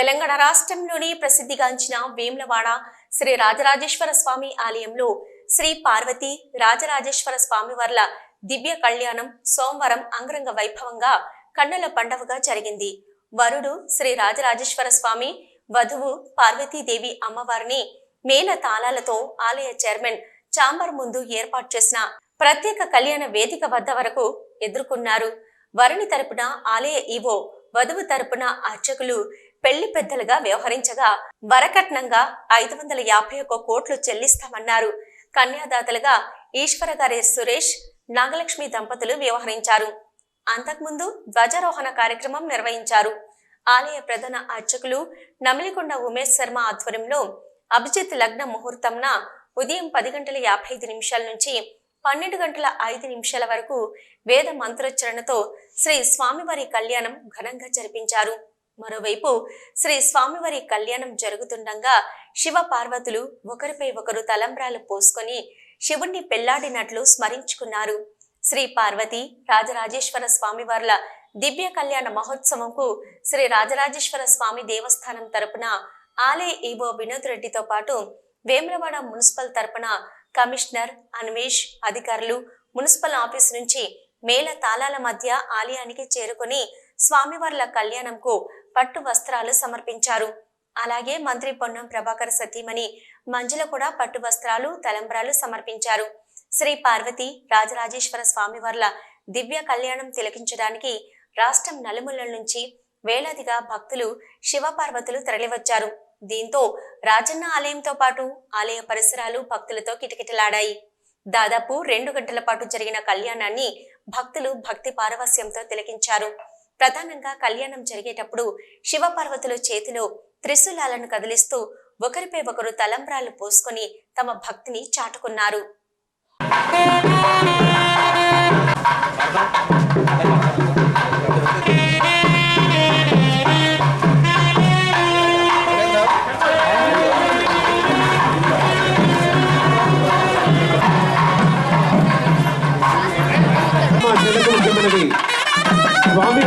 తెలంగాణ రాష్ట్రంలోని ప్రసిద్ధిగాంచిన వేములవాడ శ్రీ రాజరాజేశ్వర స్వామి ఆలయంలో శ్రీ పార్వతి రాజరాజేశ్వర స్వామి వర్ల దివ్య కళ్యాణం సోమవారం అంగరంగ వైభవంగా కన్నుల పండవగా జరిగింది. వరుడు శ్రీ రాజరాజేశ్వర స్వామి వధువు పార్వతీదేవి అమ్మవారిని మేళ తాళాలతో ఆలయ చైర్మన్ చాంబర్ ముందు ఏర్పాటు చేసిన ప్రత్యేక కళ్యాణ వేదిక వద్ద వరకు ఎదుర్కొన్నారు. వరుని తరపున ఆలయ ఈవో వధువు తరపున అర్చకులు పెళ్ళి పెద్దలుగా వ్యవహరించగా వరకట్నంగా ఐదు వందల యాభై ఒక్క కోట్లు చెల్లిస్తామన్నారు. కన్యాదాతలుగా ఈశ్వర గారి సురేష్ నాగలక్ష్మి దంపతులు వ్యవహరించారు. అంతకుముందు ధ్వజారోహణ కార్యక్రమం నిర్వహించారు. ఆలయ ప్రధాన అర్చకులు నమిలికొండ ఉమేష్ శర్మ ఆధ్వర్యంలో అభిజిత్ లగ్న ముహూర్తంన ఉదయం పది గంటల యాభై ఐదు నిమిషాల నుంచి పన్నెండు గంటల ఐదు నిమిషాల వరకు వేద మంత్రోచ్చరణతో శ్రీ స్వామివారి కళ్యాణం ఘనంగా జరిపించారు. మరోవైపు శ్రీ స్వామివారి కళ్యాణం జరుగుతుండగా శివ పార్వతులు ఒకరిపై ఒకరు తలంబ్రాలు పోసుకొని శివుణ్ణి పెళ్ళాడినట్లు స్మరించుకున్నారు. శ్రీ పార్వతి రాజరాజేశ్వర స్వామివార్ల దివ్య కళ్యాణ మహోత్సవంకు శ్రీ రాజరాజేశ్వర స్వామి దేవస్థానం తరపున ఆలయ ఈవో వినోద్ రెడ్డితో పాటు వేములవాడ మున్సిపల్ తరపున కమిషనర్ అన్వేష్ అధికారులు మున్సిపల్ ఆఫీస్ నుంచి మేళ తాళాల మధ్య ఆలయానికి చేరుకొని స్వామివార్ల కళ్యాణంకు పట్టు వస్త్రాలు సమర్పించారు. అలాగే మంత్రి పొన్నం ప్రభాకర్ సతీమణి మంజుల కూడా పట్టు వస్త్రాలు తలంబ్రాలు సమర్పించారు. శ్రీ పార్వతి రాజరాజేశ్వర స్వామివార్ల దివ్య కళ్యాణం తిలకించడానికి రాష్ట్రం నలుమూలల నుంచి వేలాదిగా భక్తులు శివపార్వతులు తరలివచ్చారు. దీంతో రాజన్న ఆలయంతో పాటు ఆలయ పరిసరాలు భక్తులతో కిటకిటలాడాయి. దాదాపు రెండు గంటల పాటు జరిగిన కళ్యాణాన్ని భక్తులు భక్తి పారవస్యంతో తిలకించారు. ప్రధానంగా కళ్యాణం జరిగేటప్పుడు శివపార్వతుల చేతిలో త్రిశూలాలను కదిలిస్తూ ఒకరిపై ఒకరు తలంబ్రాలు పోసుకొని తమ భక్తిని చాటుకున్నారు.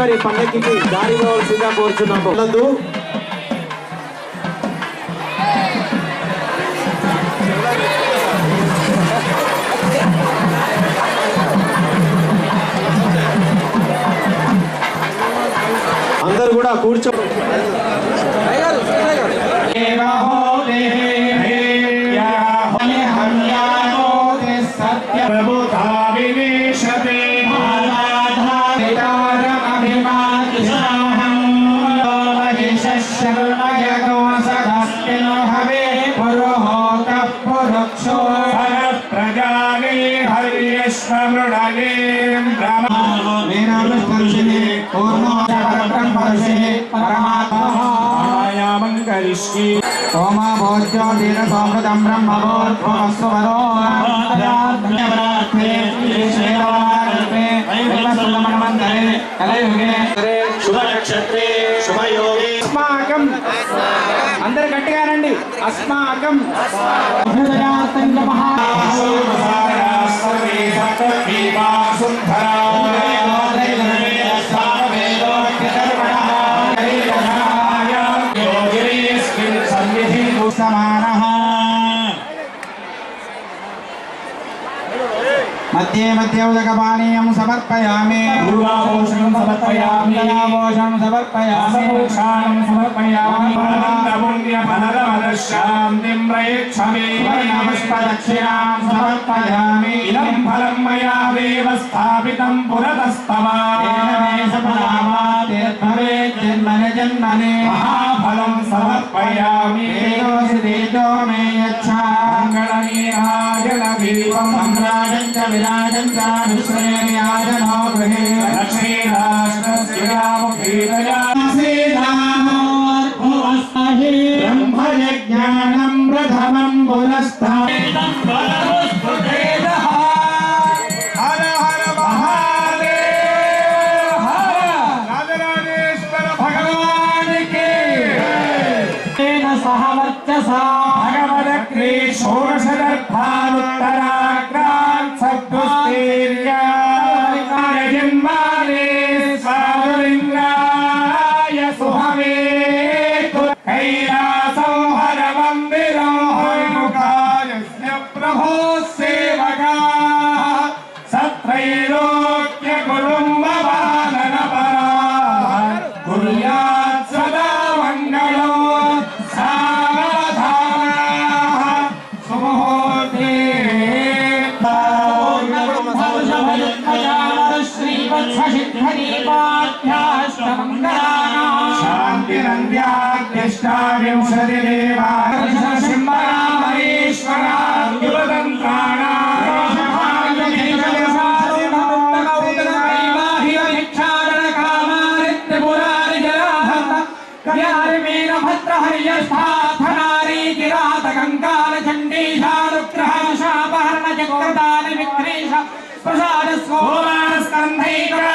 స్వామివారి పండక్కి దారి కావాల్సిందిగా కోరుచున్నాము. అందరు కూడా కూర్చో. మృణాలి హరిష్మృణాలి బ్రహ్మర్శిని కూర్మపరశిని పరమాత్మయామంకరిష్కి సోమ భోజ్యో దీన సోమృతం బ్రహ్మభోర్భవస్సు వరో అస్మాకం అందరు గట్టిగా రండి. అస్మాకం. హృదయార్థం మహా मध्ये मध्ये उदकपानीयं समर्पयामि पूर्वाभूषणं समर्पयामि जलाभूषणं समर्पयामि सर्वभूषाणं समर्पयामि पुण्यफलदमदशान्तिं प्रयच्छमि पुष्पदक्षिणां समर्पयामि इदं फलं मया देव स्थापितं पुरतस्तव भवेत् जन्मनि महाफलं समर्पयामि। वेदो मे यच्छा। मङ्गलनीराजनदीपं सम्राजं च विराजं च विश्वनिर्याजनो गृहे। लक्ष्मीराष्ट्रस्य रामभीरया ब्रह्मयज्ञानं चक्रे षोडशदर्थानुत्तराग्रान् सद्गुस्तीर्याजन्माने स्वादुलिङ्गाय सुहवे कैलासौ हरमन्दिरं हरिमुखायस्य प्रभो शान्तिरन्त्याद्यष्टाविंशतिदेवाश्वरा युवतन्त्राणा भद्रहर्यस्थाथनारी किरातकङ्कालचण्डीशारुग्रहशाम ప్రసాద స్వోమాస్కంధైకరా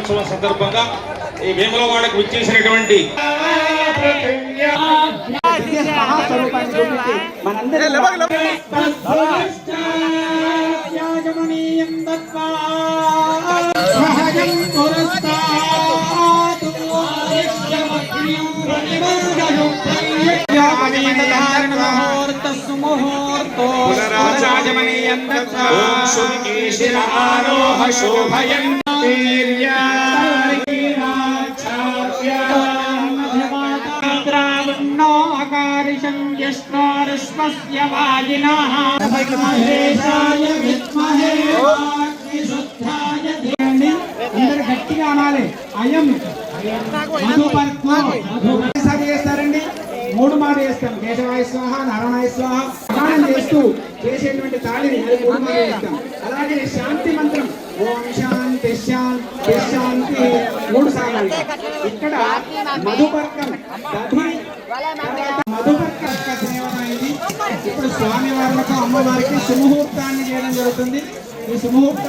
కళ్యాణోత్సవం సందర్భంగా ఈ వేములవాడకు విచ్చేసినటువంటి ఓం ఆరోహ శోభయన్ యస్మారస్మస్య వాజినః మహేశాయ విద్మహే వాగ్విశుద్ధాయ ధీమహి. అందరూ గట్టిగా అనాలి. అయం మధుపర్కో మధుసారి చేస్తారండి మూడు మాట చేస్తాం. కేశవాయ స్వాహ నారాయణ స్వాహ. ప్రమాణం చేస్తూ చేసేటువంటి తాళిని అది మూడు మాట చేస్తాం. అలాగే శాంతి మంత్రం. ఓం శాంతి శాంతి శాంతి. మూడు సార్లు ఇక్కడ మధుపర్కం. మధుపర్క. సేవన ఇప్పుడు స్వామి వారికి అమ్మవారికి సుముహూర్తాన్ని చేయడం జరుగుతుంది. ఈ సుముహూర్త